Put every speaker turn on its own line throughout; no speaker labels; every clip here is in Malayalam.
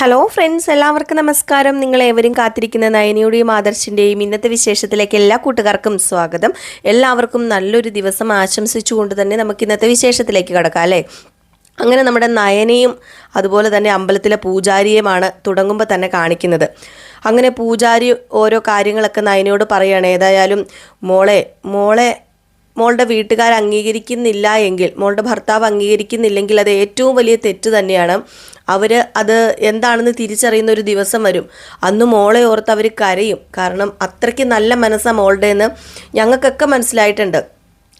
ഹലോ ഫ്രണ്ട്സ് എല്ലാവർക്കും നമസ്കാരം. നിങ്ങൾ ഏവരും കാത്തിരിക്കുന്ന നയനിയുടെയും ആദർശിന്റെയും ഇന്നത്തെ വിശേഷത്തിലേക്ക് എല്ലാ കൂട്ടുകാർക്കും സ്വാഗതം. എല്ലാവർക്കും നല്ലൊരു ദിവസം ആശംസിച്ചുകൊണ്ട് തന്നെ നമുക്ക് ഇന്നത്തെ വിശേഷത്തിലേക്ക് കിടക്കാം അല്ലേ? അങ്ങനെ നമ്മുടെ നയനയും അതുപോലെ തന്നെ അമ്പലത്തിലെ പൂജാരിയുമാണ് തുടങ്ങുമ്പോൾ തന്നെ കാണിക്കുന്നത്. അങ്ങനെ പൂജാരി ഓരോ കാര്യങ്ങളൊക്കെ നയനയോട് പറയുകയാണ്. ഏതായാലും മോളെ മോളെ മോളുടെ വീട്ടുകാർ അംഗീകരിക്കുന്നില്ല എങ്കിൽ മോളുടെ ഭർത്താവ് അംഗീകരിക്കുന്നില്ലെങ്കിൽ അത് ഏറ്റവും വലിയ തെറ്റ് തന്നെയാണ്. അവർ അത് എന്താണെന്ന് തിരിച്ചറിയുന്ന ഒരു ദിവസം വരും. അന്ന് മോളെ ഓർത്ത് അവർ കരയും. കാരണം അത്രയ്ക്ക് നല്ല മനസ്സാണ് മോളുടെ എന്ന് ഞങ്ങൾക്കൊക്കെ മനസ്സിലായിട്ടുണ്ട്.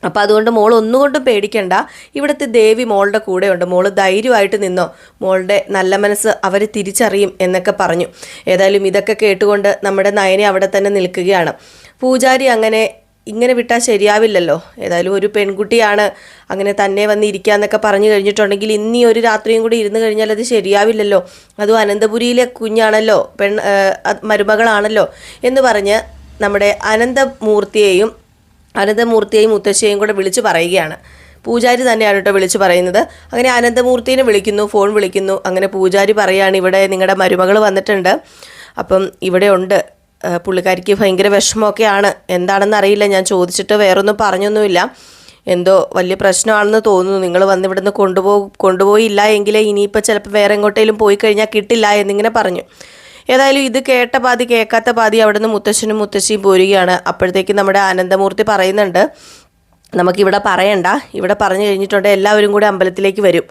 അപ്പോൾ അതുകൊണ്ട് മോൾ ഒന്നുകൊണ്ടും പേടിക്കണ്ട. ഇവിടുത്തെ ദേവി മോളുടെ കൂടെയുണ്ട്. മോൾ ധൈര്യമായിട്ട് നിന്നോ. മോളുടെ നല്ല മനസ്സ് അവർ തിരിച്ചറിയും എന്നൊക്കെ പറഞ്ഞു. ഏതായാലും ഇതൊക്കെ കേട്ടുകൊണ്ട് നമ്മുടെ നയനെ അവിടെ തന്നെ നിൽക്കുകയാണ്. പൂജാരി അങ്ങനെ ഇങ്ങനെ വിട്ടാൽ ശരിയാവില്ലല്ലോ. ഏതായാലും ഒരു പെൺകുട്ടിയാണ് അങ്ങനെ തന്നെ വന്ന് ഇരിക്കാന്നൊക്കെ പറഞ്ഞു കഴിഞ്ഞിട്ടുണ്ടെങ്കിൽ ഇന്നീ ഒരു രാത്രിയും കൂടി ഇരുന്ന് കഴിഞ്ഞാൽ അത് ശരിയാവില്ലല്ലോ. അതും അനന്തപുരിയിലെ കുഞ്ഞാണല്ലോ പെൺ മരുമകളാണല്ലോ എന്ന് പറഞ്ഞ് നമ്മുടെ അനന്തമൂർത്തിയെയും അനന്തമൂർത്തിയെയും മുത്തശ്ശിയെയും കൂടെ വിളിച്ചു പറയുകയാണ്. പൂജാരി തന്നെയാണ് കേട്ടോ വിളിച്ചു പറയുന്നത്. അങ്ങനെ അനന്തമൂർത്തിനെ വിളിക്കുന്നു ഫോൺ വിളിക്കുന്നു. അങ്ങനെ പൂജാരി പറയുകയാണ് ഇവിടെ നിങ്ങളുടെ മരുമകൾ വന്നിട്ടുണ്ട്. അപ്പം ഇവിടെ ഉണ്ട്. പുള്ളിക്കാരിക്ക് ഭയങ്കര വിഷമമൊക്കെയാണ്. എന്താണെന്ന് അറിയില്ല. ഞാൻ ചോദിച്ചിട്ട് വേറൊന്നും പറഞ്ഞൊന്നുമില്ല. എന്തോ വലിയ പ്രശ്നമാണെന്ന് തോന്നുന്നു. നിങ്ങൾ വന്ന് ഇവിടുന്ന് കൊണ്ടുപോ കൊണ്ടുപോയില്ല എങ്കിൽ ഇനിയിപ്പോൾ ചിലപ്പോൾ വേറെ എങ്ങോട്ടേലും പോയി കഴിഞ്ഞാൽ കിട്ടില്ല എന്നിങ്ങനെ പറഞ്ഞു. ഏതായാലും ഇത് കേട്ട പാതി കേൾക്കാത്ത പാതി അവിടുന്ന് മുത്തശ്ശനും മുത്തശ്ശിയും പോരുകയാണ്. അപ്പോഴത്തേക്ക് നമ്മുടെ ആനന്ദമൂർത്തി പറയുന്നുണ്ട് നമുക്കിവിടെ പറയണ്ട. ഇവിടെ പറഞ്ഞു കഴിഞ്ഞിട്ടുണ്ട്. എല്ലാവരും കൂടി അമ്പലത്തിലേക്ക് വരും.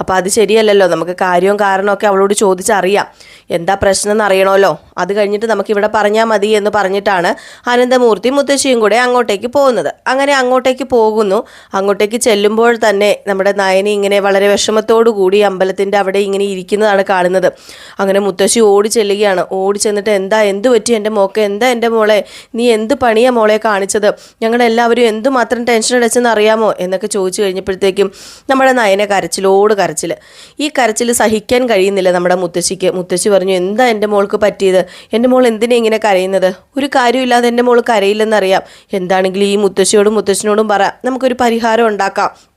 അപ്പോൾ അത് ശരിയല്ലല്ലോ. നമുക്ക് കാര്യവും കാരണമൊക്കെ അവളോട് ചോദിച്ചറിയാം. എന്താ പ്രശ്നം എന്ന് അറിയണമല്ലോ. അത് കഴിഞ്ഞിട്ട് നമുക്ക് ഇവിടെ പറഞ്ഞാൽ മതി എന്ന് പറഞ്ഞിട്ടാണ് അനന്തമൂർത്തി മുത്തശ്ശിയും കൂടെ അങ്ങോട്ടേക്ക് പോകുന്നത്. അങ്ങനെ അങ്ങോട്ടേക്ക് പോകുന്നു. അങ്ങോട്ടേക്ക് ചെല്ലുമ്പോൾ തന്നെ നമ്മുടെ നയനി ഇങ്ങനെ വളരെ വിഷമത്തോടു കൂടി അമ്പലത്തിന്റെ അവിടെ ഇങ്ങനെ ഇരിക്കുന്നതാണ് കാണുന്നത്. അങ്ങനെ മുത്തശ്ശി ഓടി ചെല്ലുകയാണ്. ഓടി ചെന്നിട്ട് എന്താ എന്ത് പറ്റി എന്റെ മോക്ക്? എന്താ എന്റെ മോളെ? നീ എന്ത് പണിയാ മോളെ കാണിച്ചത്? ഞങ്ങളെല്ലാവരും എന്തുമാത്രം ടെൻഷൻ അടച്ചെന്ന് അറിയാമോ? എന്നൊക്കെ ചോദിച്ചു കഴിഞ്ഞപ്പോഴത്തേക്കും നമ്മുടെ നയനെ കരച്ചിലോട് കരച്ചിൽ ഈ കരച്ചിൽ സഹിക്കാൻ കഴിയുന്നില്ല നമ്മുടെ മുത്തശ്ശിക്ക്. മുത്തശ്ശി പറഞ്ഞു എന്താ എന്റെ മോൾക്ക് പറ്റിയത്? എന്റെ മോൾ എന്തിനാ ഇങ്ങനെ കരയുന്നത്? ഒരു കാര്യമില്ലാതെ എന്റെ മോൾ കരയില്ലെന്നറിയാം. എന്താണെങ്കിലും ഈ മുത്തശ്ശിയോടും മുത്തശ്ശിനോടും പറ. നമുക്കൊരു പരിഹാരം ഉണ്ടാക്കാം.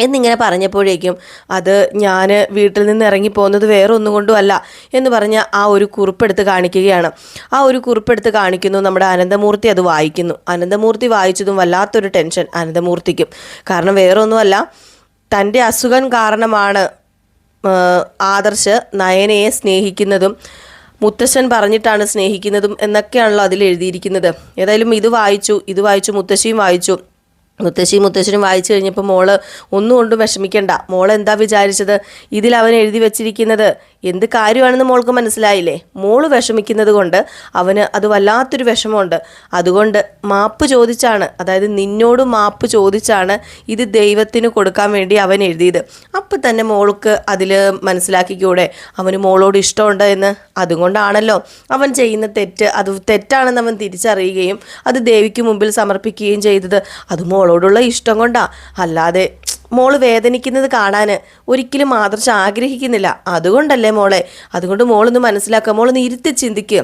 എന്നിങ്ങനെ പറഞ്ഞപ്പോഴേക്കും അത് ഞാൻ വീട്ടിൽ നിന്ന് ഇറങ്ങിപ്പോകുന്നത് വേറെ ഒന്നും കൊണ്ടും അല്ല എന്ന് പറഞ്ഞ് ആ ഒരു കുറിപ്പെടുത്ത് കാണിക്കുകയാണ്. ആ ഒരു കുറിപ്പെടുത്ത് കാണിക്കുന്നു നമ്മുടെ അനന്തമൂർത്തി അത് വായിക്കുന്നു. അനന്തമൂർത്തി വായിച്ചതും വല്ലാത്തൊരു ടെൻഷൻ അനന്തമൂർത്തിക്കും. കാരണം വേറെ ഒന്നുമല്ല തന്റെ അസുഖം കാരണമാണ് ആദർശ് നയനയെ സ്നേഹിക്കുന്നതും മുത്തശ്ശൻ പറഞ്ഞിട്ടാണ് സ്നേഹിക്കുന്നതും എന്നൊക്കെയാണല്ലോ അതിൽ എഴുതിയിരിക്കുന്നത്. ഏതായാലും ഇത് വായിച്ചു ഇത് വായിച്ചു മുത്തശ്ശിയും വായിച്ചു. മുത്തശ്ശി മുത്തശ്ശനും വായിച്ചു കഴിഞ്ഞപ്പോൾ മോൾ ഒന്നും കൊണ്ടും വിഷമിക്കണ്ട. മോൾ എന്താ വിചാരിച്ചത്? ഇതിൽ അവൻ എഴുതി വെച്ചിരിക്കുന്നത് എന്ത് കാര്യമാണെന്ന് മോൾക്ക് മനസ്സിലായില്ലേ? മോൾ വിഷമിക്കുന്നത് കൊണ്ട് അവന് അത് വല്ലാത്തൊരു വിഷമമുണ്ട്. അതുകൊണ്ട് മാപ്പ് ചോദിച്ചാണ്. അതായത് നിന്നോട് മാപ്പ് ചോദിച്ചാണ് ഇത് ദൈവത്തിന് കൊടുക്കാൻ വേണ്ടി അവൻ എഴുതിയത്. അപ്പം തന്നെ മോൾക്ക് അതിൽ മനസ്സിലാക്കിക്കൂടെ? അവന് മോളോട് ഇഷ്ടമുണ്ട് എന്ന്? അതുകൊണ്ടാണല്ലോ അവൻ ചെയ്യുന്ന തെറ്റ്. അത് തെറ്റാണെന്ന് അവൻ തിരിച്ചറിയുകയും അത് ദേവിക്ക് മുമ്പിൽ സമർപ്പിക്കുകയും ചെയ്തത്. അത് മോളോടുള്ള ഇഷ്ടം കൊണ്ടാ. അല്ലാതെ മോൾ വേദനിക്കുന്നത് കാണാൻ ഒരിക്കലും മാതൃശ ആഗ്രഹിക്കുന്നില്ല. അതുകൊണ്ടല്ലേ മോളെ? അതുകൊണ്ട് മോളൊന്ന് മനസ്സിലാക്കുക മോളൊന്ന് ഇരുത്തി ചിന്തിക്കുക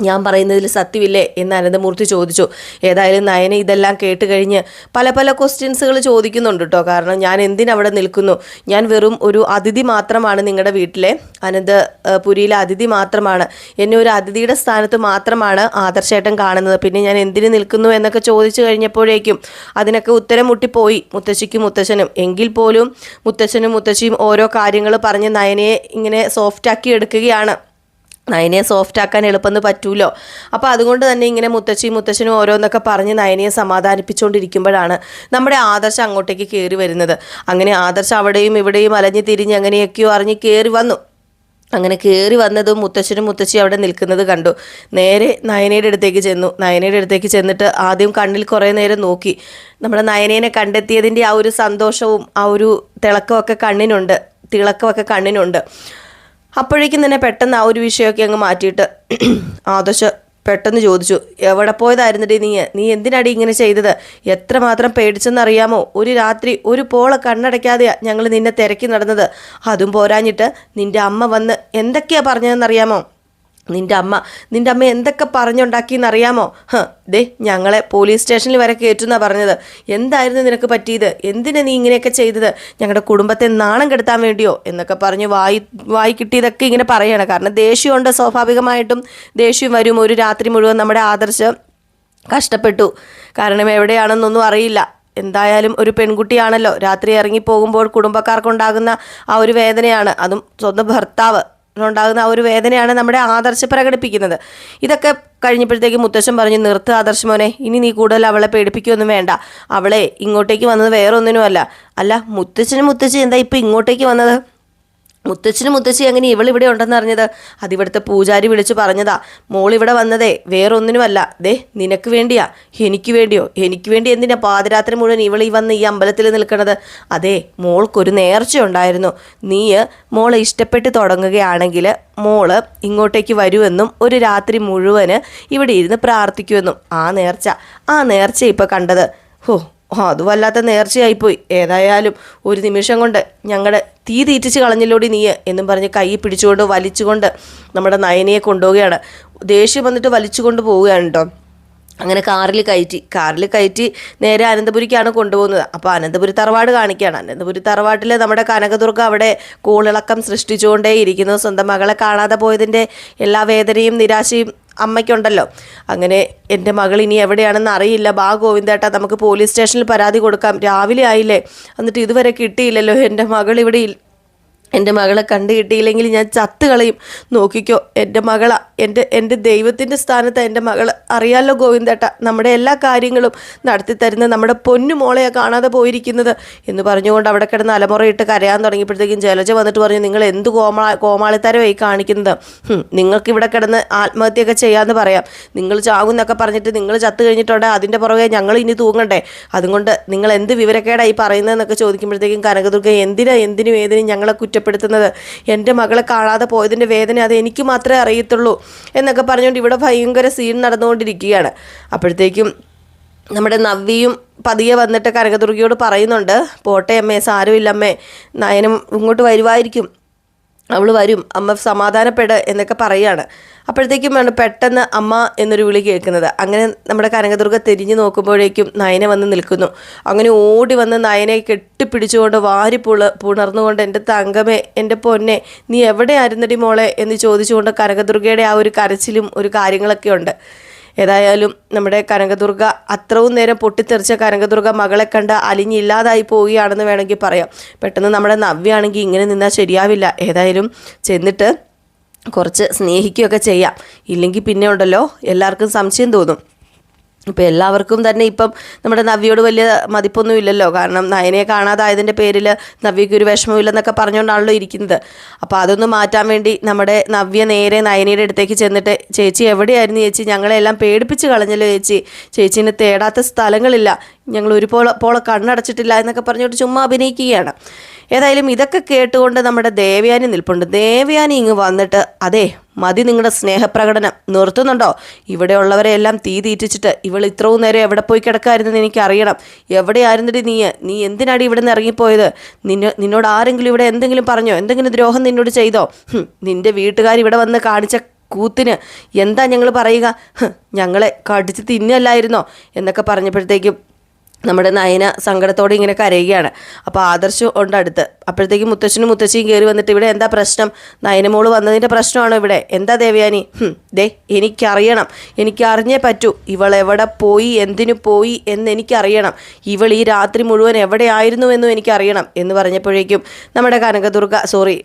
ഞാൻ പറയുന്നതിൽ സത്യമില്ലേ എന്ന് അനന്തമൂർത്തി ചോദിച്ചു. ഏതായാലും നയന ഇതെല്ലാം കേട്ട് കഴിഞ്ഞ് പല പല ക്വസ്റ്റ്യൻസുകൾ ചോദിക്കുന്നുണ്ട് കേട്ടോ കാരണം ഞാൻ എന്തിനവിടെ നിൽക്കുന്നു? ഞാൻ വെറും ഒരു അതിഥി മാത്രമാണ് നിങ്ങളുടെ വീട്ടിലെ. അനന്ത പുരിയിലെ അതിഥി മാത്രമാണ്. എന്നെ ഒരു അതിഥിയുടെ സ്ഥാനത്ത് മാത്രമാണ് ആദർശേട്ടൻ കാണുന്നത്. പിന്നെ ഞാൻ എന്തിന് നിൽക്കുന്നു എന്നൊക്കെ ചോദിച്ചു കഴിഞ്ഞപ്പോഴേക്കും അതിനൊക്കെ ഉത്തരം മുട്ടിപ്പോയി മുത്തശ്ശിക്കും മുത്തശ്ശനും. എങ്കിൽ പോലും മുത്തശ്ശനും മുത്തശ്ശിയും ഓരോ കാര്യങ്ങൾ പറഞ്ഞ് നയനയെ ഇങ്ങനെ സോഫ്റ്റാക്കി എടുക്കുകയാണ്. നയനയെ സോഫ്റ്റ് ആക്കാൻ എളുപ്പമെന്ന് പറ്റൂലോ? അപ്പോൾ അതുകൊണ്ട് തന്നെ ഇങ്ങനെ മുത്തശ്ശി മുത്തച്ഛനും ഓരോന്നൊക്കെ പറഞ്ഞ് നയനയെ സമാധാനിപ്പിച്ചുകൊണ്ടിരിക്കുമ്പോഴാണ് നമ്മുടെ ആദർശം അങ്ങോട്ടേക്ക് കയറി വരുന്നത്. അങ്ങനെ ആദർശം അവിടെയും ഇവിടെയും അലഞ്ഞ് തിരിഞ്ഞ് അങ്ങനെയൊക്കെയോ അറിഞ്ഞ് കയറി വന്നു. അങ്ങനെ കയറി വന്നതും മുത്തച്ഛനും മുത്തശ്ശി അവിടെ നിൽക്കുന്നത് കണ്ടു. നേരെ നയനയുടെ അടുത്തേക്ക് ചെന്നു. നയനയുടെ അടുത്തേക്ക് ചെന്നിട്ട് ആദ്യം കണ്ണിൽ കുറേ നേരം നോക്കി. നമ്മുടെ നയനേനെ കണ്ടെത്തിയതിന്റെ ആ ഒരു സന്തോഷവും ആ ഒരു തിളക്കമൊക്കെ കണ്ണിനുണ്ട്. തിളക്കമൊക്കെ കണ്ണിനുണ്ട്. അപ്പോഴേക്കും തന്നെ പെട്ടെന്ന് ആ ഒരു വിഷയമൊക്കെ അങ്ങ് മാറ്റിയിട്ട് ആദർശ് പെട്ടെന്ന് ചോദിച്ചു എവിടെ പോയതായിരുന്നിട്ട് നീ? നീ എന്തിനാടി ഇങ്ങനെ ചെയ്തത്? എത്രമാത്രം പേടിച്ചെന്നറിയാമോ? ഒരു രാത്രി ഒരു പോള കണ്ണടയ്ക്കാതെയാ ഞങ്ങൾ നിന്നെ തിരക്കി നടന്നത്. അതും പോരാഞ്ഞിട്ട് നിന്റെ അമ്മ വന്ന് എന്തൊക്കെയാ പറഞ്ഞതെന്നറിയാമോ? നിന്റെ അമ്മ നിന്റെ അമ്മ എന്തൊക്കെ പറഞ്ഞുണ്ടാക്കിയെന്നറിയാമോ? ഹ ദേ ഞങ്ങളെ പോലീസ് സ്റ്റേഷനിൽ വരെ കയറ്റുന്നാ പറഞ്ഞത്. എന്തായിരുന്നു നിനക്ക് പറ്റിയത്? എന്തിനാ നീ ഇങ്ങനെയൊക്കെ ചെയ്തത്? ഞങ്ങളുടെ കുടുംബത്തെ നാണം കെടുത്താൻ വേണ്ടിയോ? എന്നൊക്കെ പറഞ്ഞ് വായി വായി കിട്ടിയതൊക്കെ ഇങ്ങനെ പറയണം. കാരണം ദേഷ്യമുണ്ട് സ്വാഭാവികമായിട്ടും. ദേഷ്യം വരും. ഒരു രാത്രി മുഴുവൻ നമ്മുടെ ആദർശം കഷ്ടപ്പെട്ടു. കാരണം എവിടെയാണെന്നൊന്നും അറിയില്ല. എന്തായാലും ഒരു പെൺകുട്ടിയാണല്ലോ. രാത്രി ഇറങ്ങി പോകുമ്പോൾ കുടുംബക്കാർക്കുണ്ടാകുന്ന ആ ഒരു വേദനയാണ്. അതും സ്വന്തം ഭർത്താവ്. ഉണ്ടാകുന്ന ആ ഒരു വേദനയാണ് നമ്മുടെ ആദർശ പ്രകടിപ്പിക്കുന്നത്. ഇതൊക്കെ കഴിഞ്ഞപ്പോഴത്തേക്ക് മുത്തശ്ശൻ പറഞ്ഞു നിർത്ത് ആദർശ് മോനെ ഇനി നീ കൂടുതൽ അവളെ പേടിപ്പിക്കുകയൊന്നും വേണ്ട. അവളെ ഇങ്ങോട്ടേക്ക് വന്നത് വേറെ ഒന്നിനുമല്ല അല്ല മുത്തച്ഛനും മുത്തശ്ശി എന്താ ഇപ്പം ഇങ്ങോട്ടേക്ക് വന്നത്? മുത്തച്ഛനും മുത്തശ്ശി എങ്ങനെ ഇവിടെ ഉണ്ടെന്ന് അറിഞ്ഞത്? അതിവിടുത്തെ പൂജാരി വിളിച്ചു പറഞ്ഞതാ. മോൾ ഇവിടെ വന്നതേ വേറൊന്നിനുമല്ല. ദേ നിനക്ക് വേണ്ടിയാ. എനിക്ക് വേണ്ടിയോ? എനിക്ക് വേണ്ടി എന്തിനാ പാതിരാത്രി മുഴുവൻ ഇവൾ ഈ വന്ന് ഈ അമ്പലത്തിൽ നിൽക്കണത്? അതെ മോൾക്കൊരു നേർച്ച ഉണ്ടായിരുന്നു നീ മോളെ ഇഷ്ടപ്പെട്ട് തുടങ്ങുകയാണെങ്കിൽ മോൾ ഇങ്ങോട്ടേക്ക് വരുമെന്നും ഒരു രാത്രി മുഴുവൻ ഇവിടെ ഇരുന്ന് പ്രാർത്ഥിക്കുമെന്നും ആ നേർച്ച ആ നേർച്ച ഇപ്പം കണ്ടത്. ഹോ അത് വല്ലാത്ത നേർച്ചയായിപ്പോയി. ഏതായാലും ഒരു നിമിഷം കൊണ്ട് ഞങ്ങളുടെ തീ തീറ്റിച്ച് കളഞ്ഞില്ലോടി നീ എന്നും പറഞ്ഞ് കൈ പിടിച്ചുകൊണ്ട് വലിച്ചുകൊണ്ട് നമ്മുടെ നയനയെ കൊണ്ടുപോവുകയാണ്. ദേഷ്യം വന്നിട്ട് വലിച്ചുകൊണ്ട് പോവുകയാണ് കേട്ടോ അങ്ങനെ കാറിൽ കയറ്റി. കാറിൽ കയറ്റി നേരെ അനന്തപുരിക്കാണ് കൊണ്ടുപോകുന്നത് അപ്പോൾ അനന്തപുരി തറവാട് കാണിക്കുകയാണ് അനന്തപുരി തറവാട്ടിൽ നമ്മുടെ കനകദുർഗ അവിടെ കൂളിളക്കം സൃഷ്ടിച്ചുകൊണ്ടേയിരിക്കുന്നു. സ്വന്തം മകളെ കാണാതെ പോയതിന്റെ എല്ലാ വേദനയും നിരാശയും അമ്മയ്ക്കുണ്ടല്ലോ. അങ്ങനെ എന്റെ മകൾ ഇനി എവിടെയാണെന്ന് അറിയില്ല. ബാ ഗോവിന്ദേട്ടാ നമുക്ക് പോലീസ് സ്റ്റേഷനിൽ പരാതി കൊടുക്കാം. രാവിലെ ആയില്ലേ? എന്നിട്ട് ഇതുവരെ കിട്ടിയില്ലല്ലോ. എന്റെ മകൾ ഇവിടെ എന്റെ മകളെ കണ്ടു കിട്ടിയില്ലെങ്കിൽ ഞാൻ ചത്ത് കളയും. നോക്കിക്കോ എന്റെ മകള എന്റെ എന്റെ ദൈവത്തിന്റെ സ്ഥാനത്ത് എന്റെ മകൾ അറിയാലോ ഗോവിന്ദേട്ട നമ്മുടെ എല്ലാ കാര്യങ്ങളും നടത്തി തരുന്ന നമ്മുടെ പൊന്നു മോളെയാണ് കാണാതെ പോയിരിക്കുന്നത് എന്ന് പറഞ്ഞുകൊണ്ട് അവിടെ കിടന്ന് അലമുറയിട്ട് കരയാൻ തുടങ്ങിയപ്പോഴത്തേക്കും ജലജ വന്നിട്ട് പറഞ്ഞു നിങ്ങൾ എന്ത് കോമാ കോമാളിത്തരമായി കാണിക്കുന്നത്? നിങ്ങൾക്ക് ഇവിടെ കിടന്ന് ആത്മഹത്യയൊക്കെ ചെയ്യാമെന്ന് പറയാം. നിങ്ങൾ ചാകുന്നൊക്കെ പറഞ്ഞിട്ട് നിങ്ങൾ ചത്ത് കഴിഞ്ഞിട്ടുണ്ടെങ്കിൽ അതിന്റെ പുറകെ ഞങ്ങൾ ഇനി തൂങ്ങണ്ടേ? അതുകൊണ്ട് നിങ്ങൾ എന്ത് വിവരക്കേടായി പറയുന്നതെന്നൊക്കെ ചോദിക്കുമ്പോഴത്തേക്കും കനകദുർഗ എന്തിനാ എന്തിനും ഏതിനും ഞങ്ങളെ കുറ്റപ്പെടുത്തുന്നത്. എന്റെ മകളെ കാണാതെ പോയതിന്റെ വേദന അത് എനിക്ക് മാത്രമേ അറിയത്തുള്ളൂ എന്നൊക്കെ പറഞ്ഞുകൊണ്ട് ഇവിടെ ഭയങ്കര സീൻ നടന്നുകൊണ്ടിരിക്കുകയാണ്. അപ്പോഴത്തേക്കും നമ്മുടെ നവ്വിയും പതിയെ വന്നിട്ട് കനകദുർഗയോട് പറയുന്നുണ്ട് പോട്ടെ അമ്മേ സാരമില്ലമ്മേ നയനം ഇങ്ങോട്ട് വരുമായിരിക്കും അവൾ വരും അമ്മ സമാധാനപ്പെട എന്നൊക്കെ പറയുകയാണ് അപ്പോഴത്തേക്കുമാണ് പെട്ടെന്ന് അമ്മ എന്നൊരു വിളി കേൾക്കുന്നത്. അങ്ങനെ നമ്മുടെ കനകദുർഗ തിരിഞ്ഞു നോക്കുമ്പോഴേക്കും നയന വന്ന് നിൽക്കുന്നു. അങ്ങനെ ഓടി വന്ന് നയനെ കെട്ടിപ്പിടിച്ചുകൊണ്ട് വാരി പുള പുണർന്നുകൊണ്ട് എന്റെ തങ്കമേ എന്റെ പൊന്നെ നീ എവിടെ എവിടെയായിരുന്നടി മോളെ? എന്ന് ചോദിച്ചുകൊണ്ട് കനകദുർഗയുടെ ആ ഒരു കരച്ചിലും ഒരു കാര്യങ്ങളൊക്കെ ഉണ്ട്. ഏതായാലും നമ്മുടെ കനകദുർഗ അത്രയും നേരം പൊട്ടിത്തെറിച്ച കനകദുർഗ മകളെ കണ്ട് അലിഞ്ഞില്ലാതായി പോവുകയാണെന്ന് വേണമെങ്കിൽ പറയാം. പെട്ടെന്ന് നമ്മുടെ നവ്യാണെങ്കിൽ ഇങ്ങനെ നിന്നാൽ ശരിയാവില്ല. ഏതായാലും ചെന്നിട്ട് കുറച്ച് സ്നേഹിക്കുകയൊക്കെ ചെയ്യാം. ഇല്ലെങ്കിൽ പിന്നെ ഉണ്ടല്ലോ. എല്ലാവർക്കും സംശയം തോന്നും. ഇപ്പം എല്ലാവർക്കും തന്നെ ഇപ്പം നമ്മുടെ നവ്യയോട് വലിയ മതിപ്പൊന്നും ഇല്ലല്ലോ. കാരണം നയനയെ കാണാതായതിന്റെ പേരിൽ നവ്യയ്ക്ക് ഒരു വിഷമമില്ലെന്നൊക്കെ പറഞ്ഞുകൊണ്ടാണല്ലോ ഇരിക്കുന്നത്. അപ്പോൾ അതൊന്ന് മാറ്റാൻ വേണ്ടി നമ്മുടെ നവ്യ നേരെ നയനയുടെ അടുത്തേക്ക് ചെന്നിട്ട് ചേച്ചി എവിടെയായിരുന്നു ചേച്ചി? ഞങ്ങളെല്ലാം പേടിപ്പിച്ച് കളഞ്ഞല്ലോ ചേച്ചി. ചേച്ചീനെ തേടാത്ത സ്ഥലങ്ങളില്ല. ഞങ്ങൾ ഒരു പോള കണ്ണടച്ചിട്ടില്ല എന്നൊക്കെ പറഞ്ഞുകൊണ്ട് ചുമ്മാ അഭിനയിക്കുകയാണ്. ഏതായാലും ഇതൊക്കെ കേട്ടുകൊണ്ട് നമ്മുടെ ദേവയാനി നിൽപ്പുണ്ട്. ദേവയാനി ഇങ്ങ് വന്നിട്ട് അതെ മതി നിങ്ങളുടെ സ്നേഹപ്രകടനം. നിർത്തുന്നുണ്ടോ? ഇവിടെയുള്ളവരെല്ലാം തീ തീറ്റിച്ചിട്ട് ഇവൾ ഇത്രയും നേരം എവിടെ പോയി കിടക്കായിരുന്നെന്ന് എനിക്കറിയണം. എവിടെയായിരുന്നിട്ട് നീ? നീ എന്തിനാടി ഇവിടെ നിന്ന് ഇറങ്ങിപ്പോയത്? നിന്നെ നിന്നോട് ആരെങ്കിലും ഇവിടെ എന്തെങ്കിലും പറഞ്ഞോ? എന്തെങ്കിലും ദ്രോഹം നിന്നോട് ചെയ്തോ? നിന്റെ വീട്ടുകാർ ഇവിടെ വന്ന് കാണിച്ച കൂത്തിന് എന്താ ഞങ്ങൾ പറയുക? ഞങ്ങളെ കടിച്ച് തിന്നല്ലായിരുന്നോ എന്നൊക്കെ പറഞ്ഞപ്പോഴത്തേക്കും നമ്മുടെ നയന സങ്കടത്തോടെ ഇങ്ങനെ കരയുകയാണ്. അപ്പോൾ ആദർശ് ഉണ്ട് അടുത്ത്. അപ്പോഴത്തേക്കും മുത്തശ്ശനും മുത്തശ്ശിയും കയറി വന്നിട്ട് ഇവിടെ എന്താ പ്രശ്നം? നയനമോൾ വന്നതിന്റെ പ്രശ്നമാണോ ഇവിടെ? എന്താ ദേവയാനി? ദേ എനിക്കറിയണം. എനിക്കറിഞ്ഞേ പറ്റൂ. ഇവൾ എവിടെ പോയി? എന്തിനു പോയി? എന്ന് എനിക്കറിയണം. ഇവൾ ഈ രാത്രി മുഴുവൻ എവിടെയായിരുന്നു എന്നും എനിക്കറിയണം എന്ന് പറഞ്ഞപ്പോഴേക്കും നമ്മുടെ കനകദുർഗ സോറി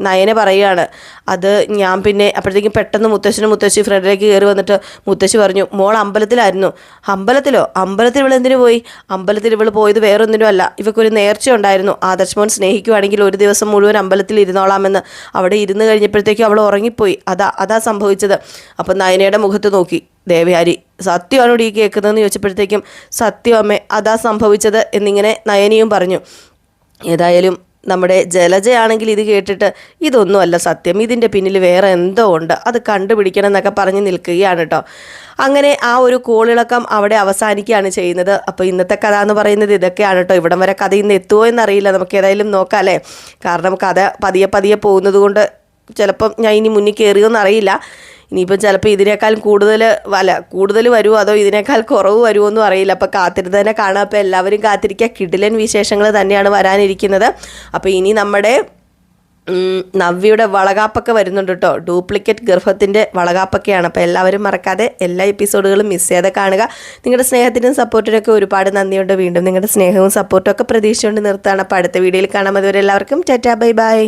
നയന പറയുകയാണ്. അത് ഞാൻ പിന്നെ അപ്പോഴത്തേക്കും പെട്ടെന്ന് മുത്തശ്ശനും മുത്തശ്ശി ഫ്രണ്ടിലേക്ക് കയറി വന്നിട്ട് മുത്തശ്ശി പറഞ്ഞു മോൾ അമ്പലത്തിലായിരുന്നു. അമ്പലത്തിലോ? അമ്പലത്തിൽ ഇവൾ എന്തിനു പോയി? അമ്പലത്തിൽ ഇവൾ പോയത് വേറൊന്നിനും അല്ല. ഇവക്കൊരു നേർച്ച ഉണ്ടായിരുന്നു. ആദർശ് മോൻ സ്നേഹിക്കുവാണെങ്കിൽ ഒരു ദിവസം മുഴുവൻ അമ്പലത്തിൽ ഇരുന്നോളാമെന്ന് അവിടെ ഇരുന്ന് കഴിഞ്ഞപ്പോഴത്തേക്കും അവൾ ഉറങ്ങിപ്പോയി. അതാ അതാ സംഭവിച്ചത്. അപ്പം നയനയുടെ മുഖത്ത് നോക്കി. ദേവയാരി സത്യമാണോ ഈ കേൾക്കുന്നതെന്ന് ചോദിച്ചപ്പോഴത്തേക്കും സത്യം അമ്മേ അതാ സംഭവിച്ചത് എന്നിങ്ങനെ നയനിയും പറഞ്ഞു. ഏതായാലും നമ്മുടെ ജലജയാണെങ്കിൽ ഇത് കേട്ടിട്ട് ഇതൊന്നുമല്ല സത്യം. ഇതിന്റെ പിന്നിൽ വേറെ എന്തോ ഉണ്ട്. അത് കണ്ടുപിടിക്കണം എന്നൊക്കെ പറഞ്ഞ് നിൽക്കുകയാണ് കേട്ടോ അങ്ങനെ ആ ഒരു കോളിളക്കം അവിടെ അവസാനിക്കുകയാണ് ചെയ്യുന്നത്. അപ്പോൾ ഇന്നത്തെ കഥ എന്ന് പറയുന്നത് ഇതൊക്കെയാണ് കേട്ടോ ഇവിടം വരെ കഥ ഇന്ന് എത്തുമോ എന്നറിയില്ല. നമുക്ക് ഏതായാലും നോക്കാം അല്ലേ? കാരണം കഥ പതിയെ പതിയെ പോകുന്നത് കൊണ്ട് ചിലപ്പം ഞാൻ ഇനി മുന്നിൽ കയറിയോ അറിയില്ല ഇനിയിപ്പം ചിലപ്പോൾ ഇതിനേക്കാൾ കൂടുതൽ വല കൂടുതൽ വരുമോ അതോ ഇതിനേക്കാൾ കുറവ് വരുമോ എന്നും അറിയില്ല. അപ്പോൾ കാത്തിരുന്ന് തന്നെ കാണാം. അപ്പോൾ എല്ലാവരും കാത്തിരിക്കുക. കിടിലൻ വിശേഷങ്ങൾ തന്നെയാണ് വരാനിരിക്കുന്നത്. അപ്പോൾ ഇനി നമ്മുടെ നവ്യയുടെ വളകാപ്പൊക്കെ വരുന്നുണ്ട് കേട്ടോ. ഡ്യൂപ്ലിക്കേറ്റ് ഗർഭത്തിന്റെ വളകാപ്പൊക്കെയാണ്. അപ്പോൾ എല്ലാവരും മറക്കാതെ എല്ലാ എപ്പിസോഡുകളും മിസ് ചെയ്യാതെ കാണുക. നിങ്ങളുടെ സ്നേഹത്തിനും സപ്പോർട്ടിനും ഒക്കെ ഒരുപാട് നന്ദിയുണ്ട്. വീണ്ടും നിങ്ങളുടെ സ്നേഹവും സപ്പോർട്ടും ഒക്കെ പ്രതീക്ഷിച്ചുകൊണ്ട് നിർത്താണ് അപ്പോൾ അടുത്ത വീഡിയോയിൽ കാണാം. അതുവരെ എല്ലാവർക്കും ടാറ്റാ ബൈ ബൈ.